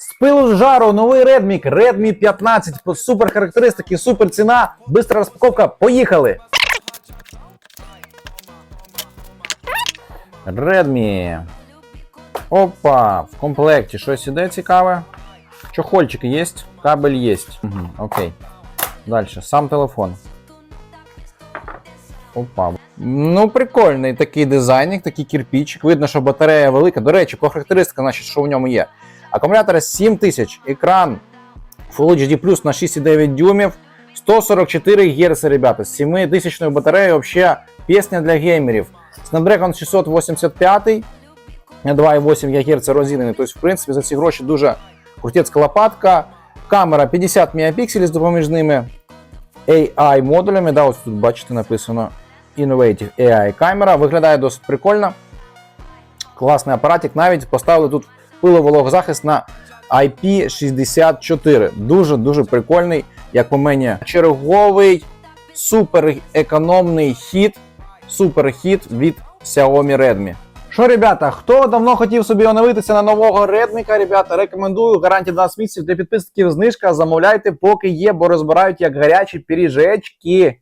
З пилу з жару новий Redmi, Redmi 15, супер характеристики, супер ціна, бистра розпаковка. Поїхали! Redmi. Опа, в комплекті щось іде цікаве. Чохольчики є, кабель є. Угу, окей. Далі, сам телефон. Опа. Ну, прикольний такий дизайнік, такий кирпичик. Видно, що батарея велика. До речі, по характеристикам, значить, що в ньому є. Акумулятор 7000, екран Full HD на 6,9 дюймів, 144 Гц, ребята. З 7000 батареєю взагалі пісня для геймерів. Snapdragon 685 на 2,8 ГГц розінений. Тобто, в принципі, за ці гроші дуже крутецька лопатка. Камера 50 мегапікселів з допоміжними AI модулями. Да, ось тут бачите написано Innovative AI камера. Виглядає досить прикольно. Класний апаратик. Навіть поставили тут пиловологозахист на IP64. Дуже-дуже прикольний, як по мені. Черговий супер економний хід, супер хід від Xiaomi Redmi. Що, ребята, хто давно хотів собі оновитися на нового Redmi, ребята, рекомендую. Гарантія 12 місяців для підписників знижка. Замовляйте, поки є, бо розбирають як гарячі пиріжечки.